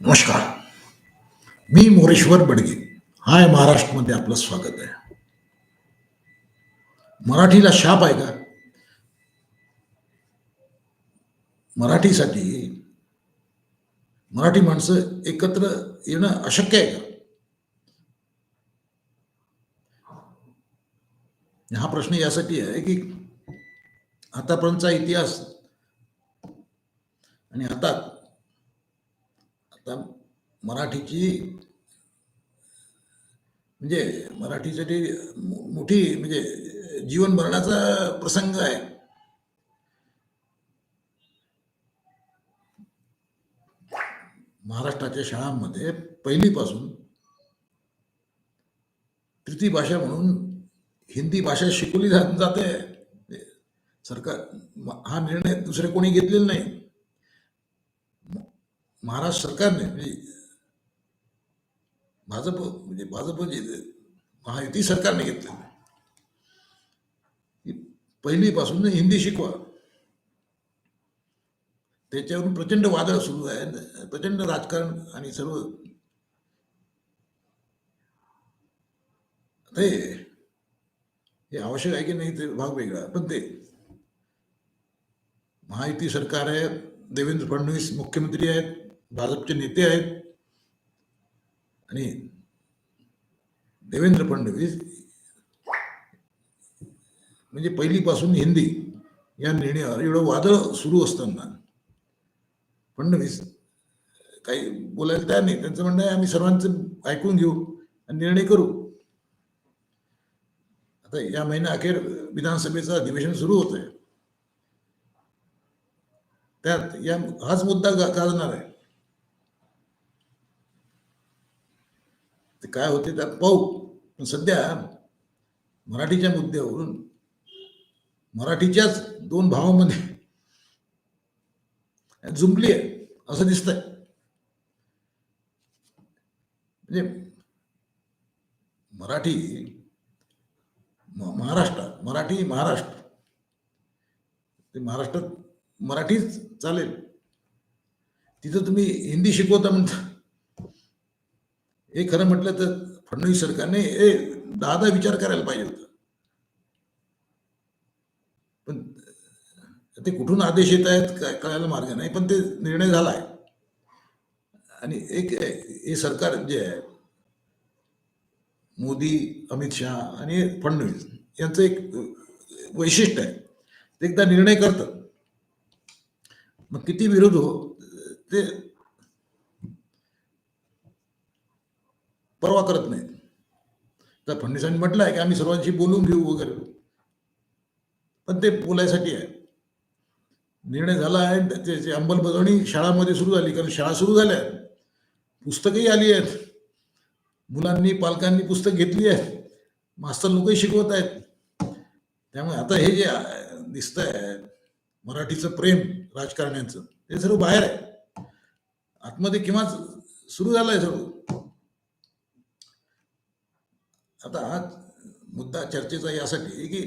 नमस्कार. मी मोरेश्वर बडगे. हाय महाराष्ट्रमध्ये आपलं स्वागत आहे. मराठीला शाप आहे का? मराठीसाठी मराठी माणसं एकत्र येणं अशक्य आहे का? हा प्रश्न यासाठी आहे की आतापर्यंतचा इतिहास आणि आता आता मराठीची म्हणजे मराठीसाठी मोठी म्हणजे जीवन भरण्याचा प्रसंग आहे. महाराष्ट्राच्या शाळांमध्ये पहिलीपासून तृतीय भाषा म्हणून हिंदी भाषा शिकवली जाते. सरकार हा निर्णय दुसरे कोणी घेतलेला नाही. महाराष्ट्र सरकारने म्हणजे भाजप म्हणजे भाजप जे महायुती सरकारने घेतलेलं पहिलीपासून हिंदी शिकवा. त्याच्यावरून प्रचंड वादळ सुरू आहे प्रचंड राजकारण आणि सर्व. ते हे हे आवश्यक आहे की नाही ते भाग वेगळा पण ते. महायुती सरकार आहे देवेंद्र फडणवीस मुख्यमंत्री आहेत भाजपचे नेते आहेत. आणि देवेंद्र फडणवीस म्हणजे पहिलीपासून हिंदी या निर्णयावर एवढं वादळ सुरू असताना फडणवीस काही बोलायला तयार नाही. त्यांचं म्हणणं आहे आम्ही सर्वांचं ऐकून घेऊ आणि निर्णय करू. आता या महिन्या अखेर विधानसभेचं अधिवेशन सुरू होत आहे त्यात या हाच मुद्दा गाजणार आहे. ते काय होते त्यात पाहू. पण सध्या मराठीच्या मुद्द्यावरून मराठीच्याच दोन भावामध्ये जुंपली आहे असं दिसतंय. म्हणजे मराठी महाराष्ट्र महाराष्ट्रात मराठी महाराष्ट्र. ते महाराष्ट्रात मराठीच चालेल. तिथं तुम्ही हिंदी शिकवता म्हणता. हे खरं म्हटलं तर फडणवीस सरकारने हे दहा विचार करायला पाहिजे होता. पण ते कुठून आदेश येत आहेत काय कळायला मार्ग नाही पण ते निर्णय झाला आहे आणि एक हे सरकार जे आहे मोदी अमित शहा आणि फडणवीस यांचं एक वैशिष्ट्य आहे. ते एकदा निर्णय करतात. मग किती विरोध हो ते परवा करत नाहीत. तर फडणवीसांनी म्हटलं आहे की आम्ही सर्वांशी बोलून घेऊ वगैरे. पण ते बोलायसाठी आहे. निर्णय झाला आहे त्याची अंमलबजावणी शाळामध्ये सुरू झाली कारण शाळा सुरू झाल्या. आहेत पुस्तकंही आली आहेत. मुलांनी पालकांनी पुस्तक घेतली आहेत. मास्तर लोकही शिकवत आहेत. त्यामुळे आता हे जे दिसत आहे मराठीचं प्रेम राजकारण्यांचं ते सर्व बाहेर आहे. आतमध्ये किंवा सुरू झालं आहे सर्व आता हा मुद्दा चर्चेचा यासाठी की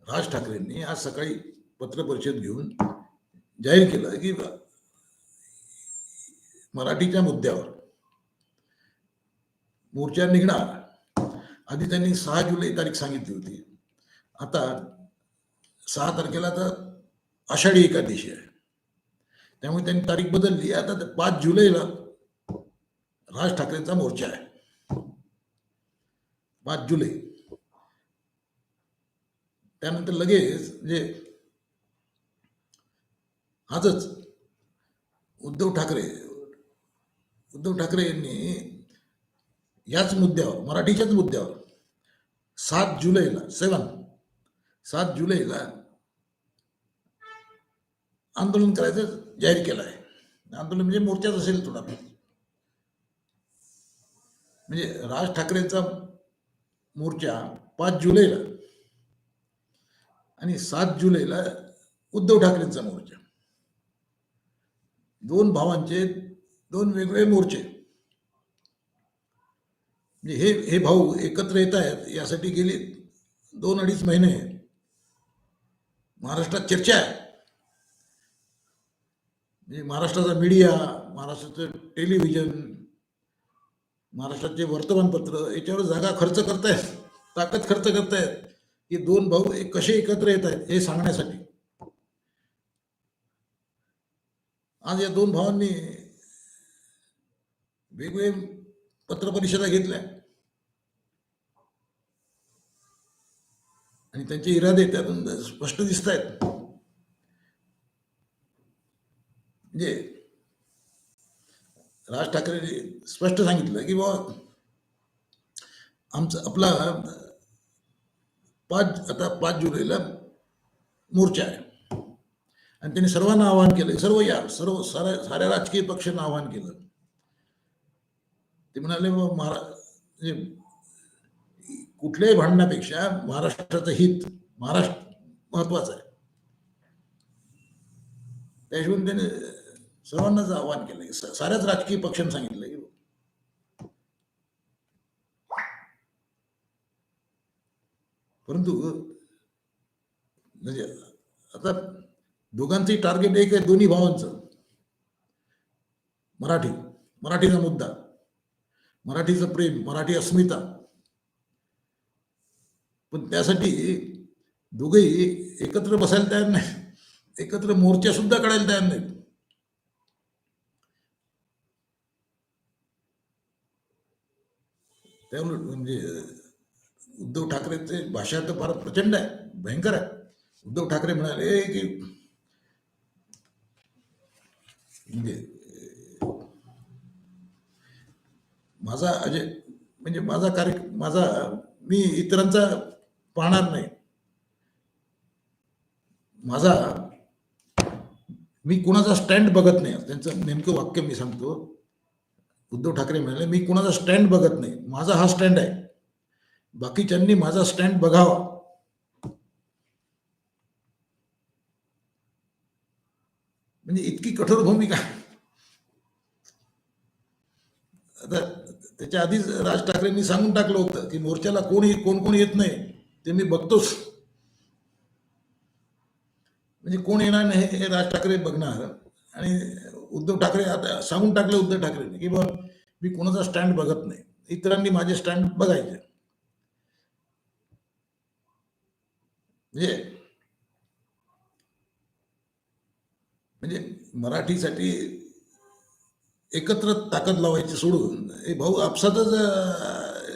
राज ठाकरेंनी आज सकाळी पत्रपरिषद घेऊन जाहीर केलं की मराठीच्या मुद्द्यावर मोर्चा निघणार. आधी त्यांनी सहा जुलै तारीख सांगितली होती. आता सहा तारखेला तर आषाढी एकादशी आहे. त्यामुळे त्यांनी तारीख बदलली. आता पाच जुलैला राज ठाकरेंचा मोर्चा आहे. पाच जुलै. त्यानंतर लगेच म्हणजे आजच उद्धव ठाकरे उद्धव ठाकरे यांनी याच मुद्द्यावर मराठीच्याच मुद्द्यावर सात जुलैला सेवन सात जुलैला आंदोलन करायचं जाहीर केलं आहे. आंदोलन म्हणजे मोर्चाच असेल थोडा म्हणजे राज ठाकरेंचा मोर्चा पाच जुलैला आणि सात जुलैला उद्धव ठाकरेंचा मोर्चा. दोन भावांचे दोन वेगळे मोर्चे. म्हणजे हे हे भाऊ एकत्र येत आहेत यासाठी गेली दोन अडीच महिने. महाराष्ट्रात चर्चा आहे. म्हणजे महाराष्ट्राचा मीडिया महाराष्ट्राचं टेलिव्हिजन महाराष्ट्राचे वर्तमानपत्र याच्यावर जागा खर्च करतायत ताकद खर्च करतायत. की दोन भाऊ कसे एकत्र येत आहेत हे सांगण्यासाठी. आज या दोन भावांनी वेगवेगळे पत्रपरिषदा घेतल्या. आणि त्यांचे इरादे त्यातून स्पष्ट दिसत आहेत म्हणजे राज ठाकरे स्पष्ट सांगितलं की बाबा आमचा आपला पाच आता पाच जुलैला मोर्चा आहे. आणि त्यांनी सर्वांना आवाहन केलं सर्व या सर्व साऱ्या साऱ्या राजकीय पक्षांना आवाहन केलं. ते म्हणाले "बुवा, महारा म्हणजे कुठल्याही भांडण्यापेक्षा महाराष्ट्राचं हित महाराष्ट्र महत्वाचं आहे. त्या हिशोबाने त्याने सर्वांनाच आवाहन केलं स- साऱ्याच राजकीय पक्षांनी सांगितलं की परंतु म्हणजे आता दोघांचंही टार्गेट एक आहे दोन्ही भावांचं. मराठी. मराठीचा मुद्दा. मराठीचं प्रेम मराठी अस्मिता. पण त्यासाठी दोघेही एकत्र बसायला तयार नाही एकत्र मोर्चा सुद्धा काढायला तयार नाही त्यामुळे म्हणजे उद्धव ठाकरेचे भाषा तर फार प्रचंड आहे भयंकर आहे. उद्धव ठाकरे म्हणाले की म्हणजे माझा अजय म्हणजे माझा कार्य माझा मी इतरांचा पाहणार नाही. माझा मी कुणाचा स्टँड बघत नाही त्यांचं नेमकं वाक्य मी सांगतो. उद्धव ठाकरे म्हणाले मी कुणाचा स्टँड बघत नाही माझा हा स्टँड आहे. बाकीच्यांनी माझा स्टँड बघावा. म्हणजे इतकी कठोर भूमिका. आता त्याच्या आधीच राज ठाकरेंनी सांगून टाकलं होतं की मोर्चाला कोणी कोण कोण येत नाही ते मी बघतोच. म्हणजे कोण येणार नाही हे राज ठाकरे बघणार. आणि उद्धव ठाकरे आता सांगून टाकलं उद्धव ठाकरेंनी की बा मी कोणाचा स्टँड बघत नाही. इतरांनी माझे स्टँड बघायचे. म्हणजे म्हणजे मराठीसाठी एकत्र ताकद लावायची सोडून हे भाऊ आपसातच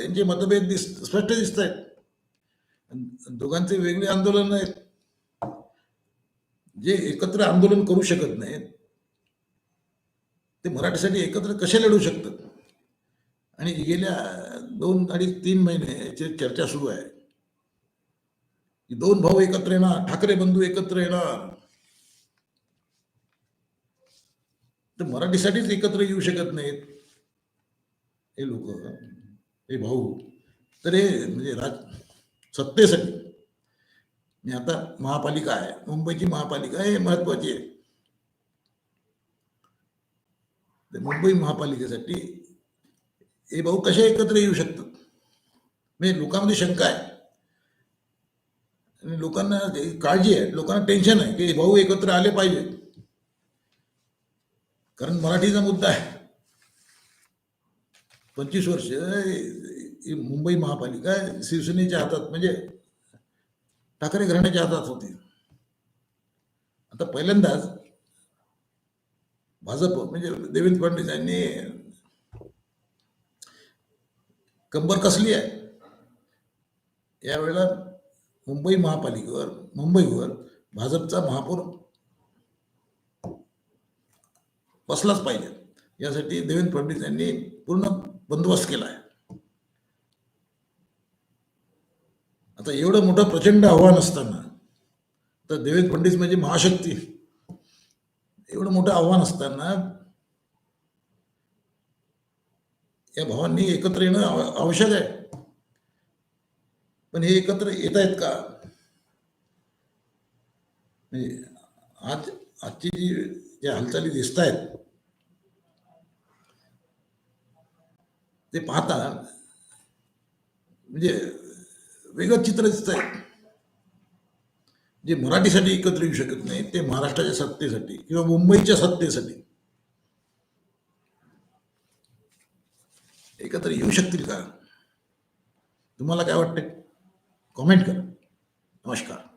यांचे मतभेद दिस स्पष्ट दिसत आहेत दोघांचे वेगळे आंदोलन आहेत. जे एकत्र आंदोलन करू शकत नाहीत ते मराठीसाठी एकत्र कसे लढू शकतात? आणि गेल्या दोन अडीच तीन महिने याची चर्चा सुरू आहे. दोन भाऊ एकत्र येणार ठाकरे बंधू एकत्र येणार. तर मराठीसाठीच एकत्र येऊ शकत नाहीत. हे लोक हे भाऊ. तर हे म्हणजे राज सत्तेसाठी. मी आता महापालिका आहे. मुंबईची महापालिका हे महत्वाची आहे. तर मुंबई महापालिकेसाठी हे भाऊ कसे एकत्र येऊ शकतात? म्हणजे लोकांमध्ये शंका आहे. लोकांना काळजी आहे लोकांना टेन्शन आहे की भाऊ एकत्र आले पाहिजे. कारण मराठीचा मुद्दा आहे. पंचवीस वर्ष मुंबई महापालिका शिवसेनेच्या हातात म्हणजे ठाकरे घराण्याच्या हातात होती. आता पहिल्यांदाच भाजप म्हणजे देवेंद्र फडणवीस यांनी कंबर कसली आहे? यावेळेला मुंबई महापालिकेवर मुंबईवर भाजपचा महापौर बसलाच पाहिजे. यासाठी देवेंद्र फडणवीस यांनी पूर्ण बंदोबस्त केला आहे. आता एवढं मोठं प्रचंड आव्हान असताना तर देवेंद्र फडणवीस म्हणजे महाशक्ती. एवढं मोठं आव्हान असताना या भावांनी एकत्र येणं आव- आवश्यक आहे. पण हे एकत्र येत आहेत का? म्हणजे आज आजची जी ज्या हालचाली दिसत आहेत ते पाहता म्हणजे वेगळं चित्र दिसत आहे जे मराठीसाठी एकत्र येऊ शकत नाही ते महाराष्ट्राच्या सत्तेसाठी किंवा मुंबईच्या सत्तेसाठी एकत्र येऊ शकतील का? तुम्हाला काय वाटतंय? कॉमेंट करा. नमस्कार.